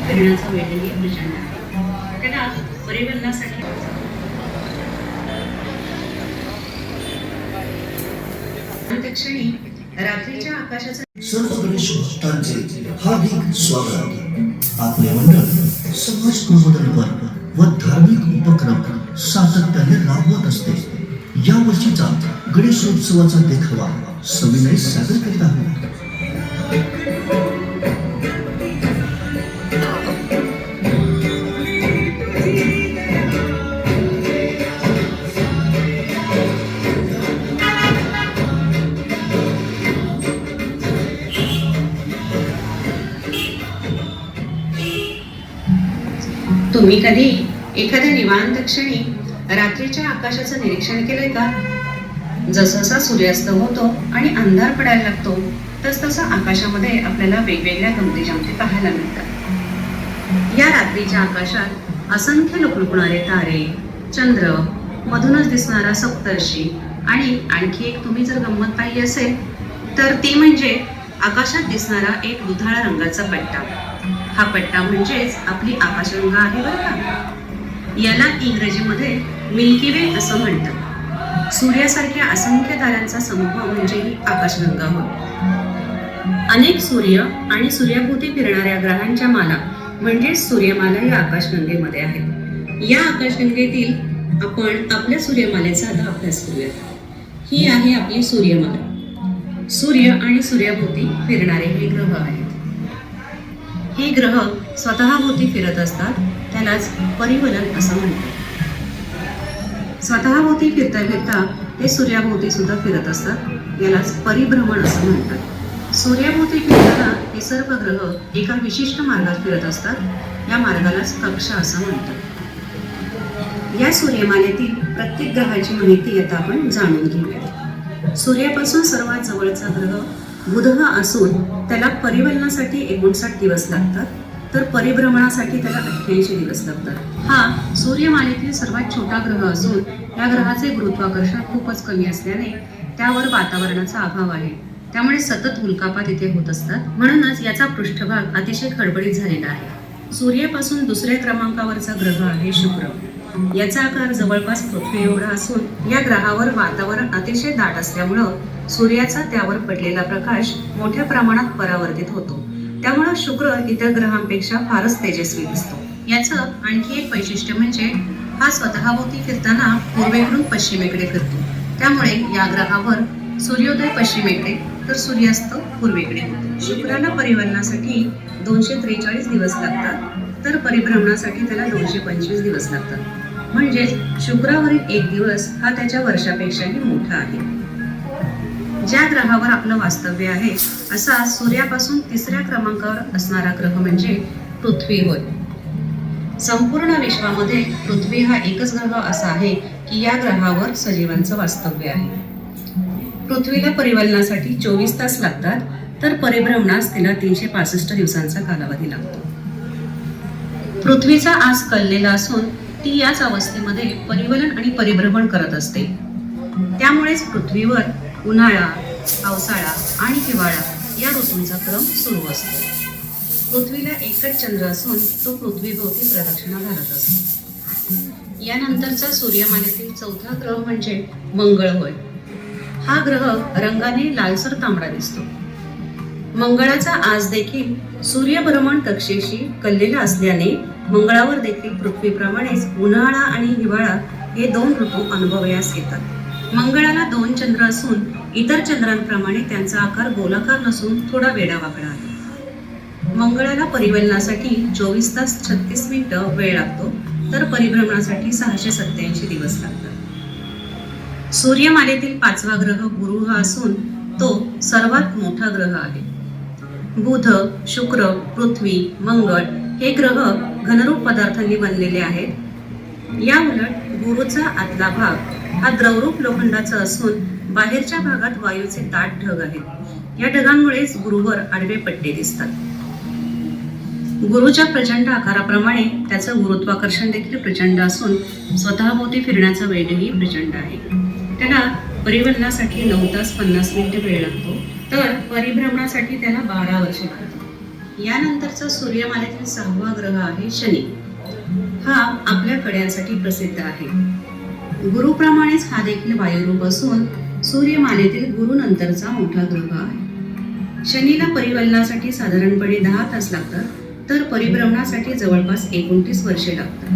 फिरण्याचा वेगही प्रचंड आहे. त्याला परिवहनासाठी क्षणी रात्रीच्या आकाशाचा सर्व गणेश भक्तांचे हार्दिक स्वागत. आपले मंडळ समाज प्रबोधनपर व धार्मिक उपक्रम सातत्याने राबवत असते. या गणेशोत्सवाचा देखावा सविनय सादर करीत आहोत. तुम्ही कधी एखाद्या निवांत क्षणी रात्रीच्या आकाशाचं निरीक्षण केलंय का? जसजसा सूर्यास्त होतो आणि अंधार पडायला लागतो तस तसं आकाशामध्ये आपल्याला वेगवेगळ्या गमती जमती पाहायला मिळतात. या रात्रीच्या आकाशात असंख्य लुकलुकणारे तारे चंद्र मधूनच दिसणारा सप्तर्षी आणि आणखी एक तुम्ही जर गंमत पाहिली असेल तर ती म्हणजे आकाशात दिसणारा एक दुधाळा रंगाचा पट्टा. हा पट्टा म्हणजेच आपली आकाशगंगा आहे बरं का? याला इंग्रजीमध्ये मिल्की वे असं म्हणतात. सूर्यासारख्या असंख्य ताऱ्यांचा समूह म्हणजे ही आकाशगंगा होय. अनेक सूर्य आणि सूर्याभोवती फिरणाऱ्या ग्रहांच्या माला म्हणजेच सूर्यमाला या आकाशगंगेमध्ये आहेत. या आकाशगंगेतील आपण आपल्या सूर्यमालेचा आता अभ्यास करूया ही आहे आपली सूर्यमाला. सूर्य आणि सूर्याभोवती फिरणारे हे ग्रह आहेत. हे ग्रह स्वतःभोवती फिरत असतात त्यालाच परिवलन असं म्हणतात. स्वतःभोवती फिरता फिरता ते सूर्याभोवती सुद्धा फिरत असतात यालाच परिभ्रमण असं म्हणतात. सूर्याभोवती फिरताना हे सर्व ग्रह एका विशिष्ट मार्गात फिरत असतात या मार्गालाच कक्षा असं म्हणतात. या सूर्यमालेतील प्रत्येक ग्रहाची माहिती आता आपण जाणून घेऊया सूर्यापासून सर्वात जवळचा ग्रह बुधहा असून त्याला परिवलनासाठी एकोणसाठ दिवस लागतात तर परिभ्रमणासाठी त्याला अठ्ठ्याऐंशी दिवस लागतात. हा सूर्यमालेतील सर्वात छोटा ग्रह असून या ग्रहाचे गुरुत्वाकर्षण खूपच कमी असल्याने त्यावर वातावरणाचा अभाव आहे. त्यामुळे सतत उल्कापात इथे होत असतात. म्हणूनच याचा पृष्ठभाग अतिशय खडबडीत झालेला आहे. सूर्यापासून दुसऱ्या क्रमांकावरचा ग्रह आहे शुक्र. याचा आकार जवळपास पृथ्वी एवढा असून या ग्रहावर वातावरण अतिशय दाट असल्यामुळं सूर्याचा त्यावर पडलेला प्रकाश मोठ्या प्रमाणात परावर्तित होतो. त्यामुळं शुक्र इतर ग्रहांपेक्षा फारच तेजस्वी दिसतो. याचं आणखी एक वैशिष्ट्य म्हणजे हा स्वतःभोवती फिरताना पूर्वेकडून पश्चिमेकडे फिरतो. त्यामुळे या ग्रहावर सूर्योदय पश्चिमेकडे तर सूर्यास्त पूर्वेकडे होतो. शुक्राला परिवहनासाठी दोनशे त्रेचाळीस दिवस लागतात. तर परिभ्रमणासाठी त्याला दोनशे पंचवीस दिवस लागतात. म्हणजेच शुक्रावरील एक दिवस हा त्याच्या वर्षापेक्षाही मोठा आहे. ज्या ग्रहावर आपलं वास्तव्य आहे असा सूर्यापासून तिसऱ्या क्रमांकावर असणारा ग्रह म्हणजे पृथ्वी होय. संपूर्ण विश्वामध्ये पृथ्वी हा एकच ग्रह असा आहे की या ग्रहावर सजीवांचं वास्तव्य आहे. पृथ्वीला परिवलनासाठी चोवीस तास लागतात तर परिभ्रमणास तिला तीनशे पासष्ट दिवसांचा कालावधी लागतो. पृथ्वीचा आज कललेला असून ती याच अवस्थेमध्ये परिवलन आणि परिभ्रमण करत असते. त्यामुळेच पृथ्वीवर उन्हाळा पावसाळा आणि हिवाळा या ऋतूंचा क्रम सुरू असतो. पृथ्वीला एकच चंद्र असून तो पृथ्वीभोवती प्रदक्षिणा घालत असतो. यानंतरचा सूर्यमालेतील चौथा ग्रह म्हणजे मंगळ होय. हा ग्रह रंगाने लालसर तांबडा दिसतो. मंगळाचा आज देखील सूर्यभ्रमण कक्षेशी कल्लेला असल्याने मंगळावर देखील पृथ्वीप्रमाणेच उन्हाळा आणि हिवाळा हे दोन ऋतू अनुभवयास येतात. मंगळाला दोन चंद्र असून इतर चंद्रांप्रमाणे त्यांचा आकार गोलाकार नसून थोडा वेडावाकडा आहे. मंगळाला परिवलनासाठी चोवीस तास छत्तीस मिनिटं वेळ लागतो तर परिभ्रमणासाठी सहाशे सत्याऐंशी दिवस लागतात. सूर्यमालेतील पाचवा ग्रह गुरु हा असून तो सर्वात मोठा ग्रह आहे. बुध शुक्र पृथ्वी मंगळ हे ग्रह घनरूप पदार्थांनी बनलेले आहेत. या उलट गुरुचा आतला भाग हा द्रवरूप लोखंडाचा असून बाहेरच्या भागात वायूचे दाट ढग आहेत. या ढगांमुळेच गुरुवर आडवे पट्टे दिसतात. गुरुच्या प्रचंड आकाराप्रमाणे त्याचं गुरुत्वाकर्षण देखील प्रचंड असून स्वतःभोवती फिरण्याचा वेगही प्रचंड आहे. त्याला परिवहनासाठी नऊ तास पन्नास मिनिटे वेळ लागतो. तर परिभ्रमणासाठी त्याला बारा वर्षे लागतात. यानंतरचा सूर्यमालेतील सहावा ग्रह आहे शनी. हा आपल्या कड्यांसाठी प्रसिद्ध आहे. गुरुप्रमाणेच हा देखील वायुरूप असून सूर्यमालेतील गुरु नंतरचा मोठा ग्रह आहे. शनीला परिवलनासाठी साधारणपणे दहा तास लागतात तर परिभ्रमणासाठी जवळपास एकोणतीस वर्षे लागतात.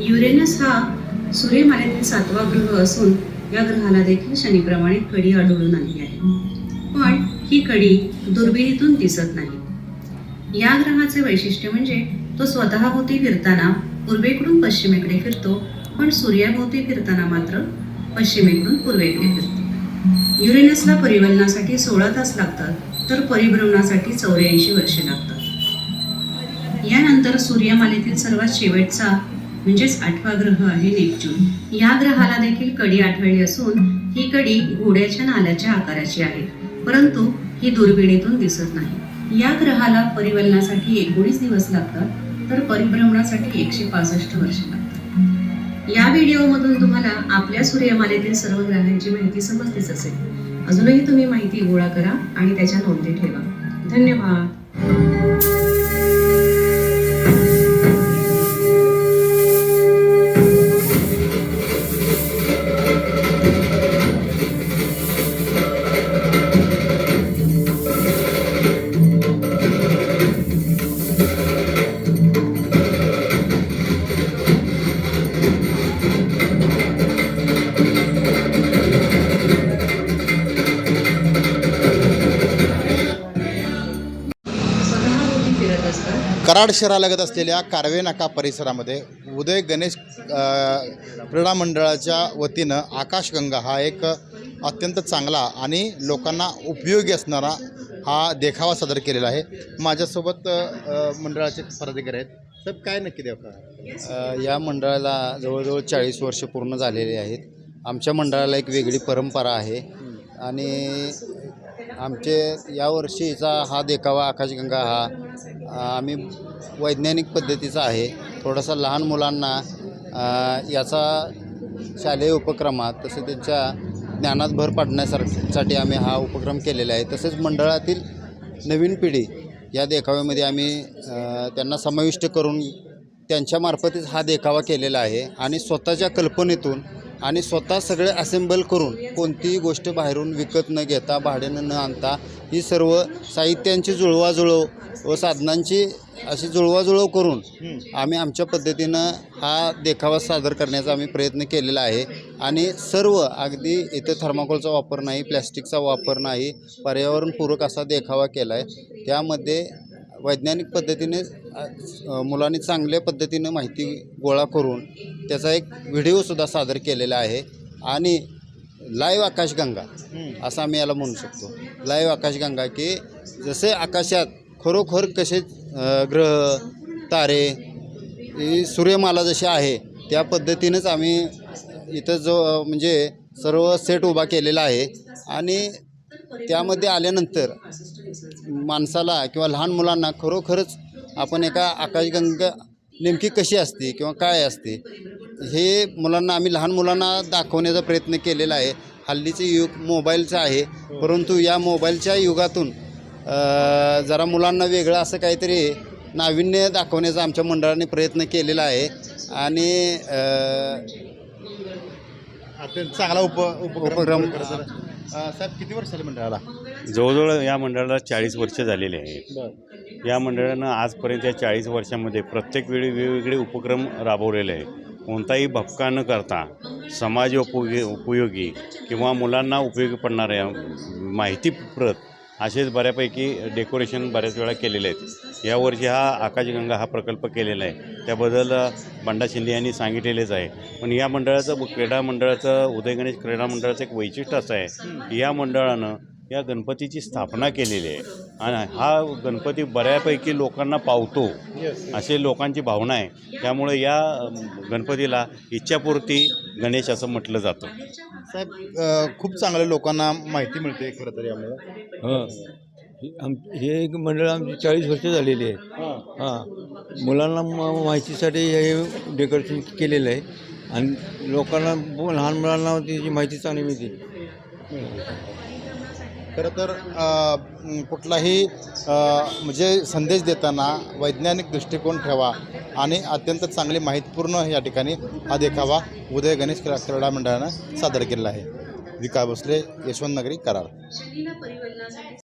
युरेनस हा सूर्यमालेतील सातवा ग्रह असून या ग्रहाला देखील शनीप्रमाणे कडी आढळून आली आहे. पण ही कडी दुर्बिणीतून दिसत नाही. या ग्रहाचे वैशिष्ट्य म्हणजे तो स्वतःभोवती फिरताना पूर्वेकडून पश्चिमेकडे फिरतो पण सूर्याभोवती फिरताना मात्र पश्चिमेकडून पूर्वेकडे फिरतो. युरेनसला परिवलनासाठी सोळा तास लागतात तर परिभ्रमणासाठी चौऱ्याऐंशी वर्षे लागतात. यानंतर सूर्यमालेतील सर्वात शेवटचा म्हणजेच आठवा ग्रह आहे नेपच्यून. या ग्रहाला देखील कडी आठवली असून ही कडी घोड्याच्या नाल्याच्या आकाराची आहे. परंतु ही दुर्बिणीतून दिसत नाही. या ग्रहाला परिवलनासाठी एकोणीस दिवस लागतात तर परिभ्रमणासाठी एकशे पासष्ट वर्षे लागतात. या व्हिडिओमधून तुम्हाला आपल्या सूर्यमालेतील सर्व ग्रहांची माहिती समजतेच असेल. अजूनही तुम्ही माहिती गोळा करा आणि त्याच्या नोंदी ठेवा. धन्यवाद. कराड शहरालगत असलेल्या कारवे नाका परिसरामध्ये उदय गणेश क्रीडा मंडळाच्या वतीनं आकाशगंगा हा एक अत्यंत चांगला आणि लोकांना उपयोगी असणारा हा देखावा सादर केलेला आहे. माझ्यासोबत मंडळाचे पदाधिकारी आहेत. साहेब काय नक्की देखावा या मंडळाला जवळजवळ चाळीस वर्ष पूर्ण झालेली आहेत. आमच्या मंडळाला एक वेगळी परंपरा आहे. आणि आमचे यावर्षीचा हा देखावा आकाशगंगा हा आम्ही वैज्ञानिक पद्धतीचा आहे. थोडासा लहान मुलांना याचा शालेय उपक्रमात तसेच त्यांच्या ज्ञानात भर पाडण्यासाठी आम्ही हा उपक्रम केलेला आहे. तसेच मंडळातील नवीन पिढी या देखाव्यामध्ये आम्ही त्यांना समाविष्ट करून त्यांच्यामार्फतच हा देखावा केलेला आहे आणि स्वतःच्या कल्पनेतून आणि स्वतः सगळे असेंबल करून कोणतीही गोष्ट बाहेरून विकत न घेता भाड्यानं न आणता ही सर्व साहित्यांची जुळवाजुळव व साधनांची अशी जुळवाजुळव करून आम्ही आमच्या पद्धतीनं हा देखावा सादर करण्याचा आम्ही प्रयत्न केलेला आहे. आणि सर्व अगदी इथं थर्माकोलचा वापर नाही प्लॅस्टिकचा वापर नाही पर्यावरणपूरक असा देखावा केला आहे त्यामध्ये वैज्ञानिक पद्धतीने मुलांनी चांगल्या पद्धतीनं माहिती गोळा करून त्याचा एक व्हिडिओसुद्धा सादर केलेला आहे. आणि लाईव्ह आकाशगंगा असं आम्ही याला म्हणू शकतो. लाईव्ह आकाशगंगा की जसे आकाशात खरोखर कसे ग्रह तारे ही सूर्यमाला जशी आहे त्या पद्धतीनंच आम्ही इथं जो म्हणजे सर्व सेट उभा केलेला आहे. आणि त्यामध्ये आल्यानंतर माणसाला किंवा लहान मुलांना खरोखरच आपण एका आकाशगंगा नेमकी कशी असते किंवा काय असते हे मुलांना आम्ही लहान मुलांना दाखवण्याचा प्रयत्न केलेला आहे. हल्लीचे युग मोबाईलचं आहे. परंतु या मोबाईलच्या युगातून जरा मुलांना वेगळं असं काहीतरी नाविन्य दाखवण्याचा आमच्या मंडळाने प्रयत्न केलेला आहे. आणि अ, अत्यंत चांगला उप उपक्रम साहेब किती वर्ष झाले मंडळाला? जवळजवळ या मंडळाला चाळीस वर्ष झालेले आहेत या मंडळानं आजपर्यंत या चाळीस वर्षामध्ये प्रत्येक वेळी वेगवेगळे उपक्रम राबवलेले आहे. कोणताही भपका न करता समाज उपयोगी उपयोगी किंवा मुलांना उपयोगी पडणाऱ्या माहितीप्रत असेच बऱ्यापैकी डेकोरेशन बऱ्याच वेळा केलेले आहेत. यावर्षी हा आकाशगंगा हा प्रकल्प केलेला आहे. त्याबद्दल बंडा शिंदे यांनी सांगितलेलेच आहे. पण या मंडळाचं क्रीडा मंडळाचं उदय गणेश क्रीडा मंडळाचं एक वैशिष्ट्य असं आहे. की या मंडळानं या गणपतीची स्थापना केलेली आहे. आणि हा गणपती बऱ्यापैकी लोकांना पावतो असे लोकांची भावना आहे. त्यामुळे या गणपतीला इच्छापूर्ती गणेश असं म्हटलं जातं. साहेब खूप चांगल्या लोकांना माहिती मिळते खरं तर यामुळे. हां. हे आम हे एक मंडळ आमची चाळीस वर्ष झालेली आहे. हां. मुलांना म- माहितीसाठी हे डेकोरेशन केलेलं आहे. आणि लोकांना लहान मुलांना त्याची माहिती चांगली मिळते. खरं तर कुठलाही म्हणजे संदेश देताना वैज्ञानिक दृष्टिकोन ठेवा आणि अत्यंत चांगली माहितीपूर्ण या ठिकाणी हा देखावा उदय गणेश क्रीडा क्रीडा मंडळानं सादर केलेला आहे. विका भोसले यशवंत नगरी करार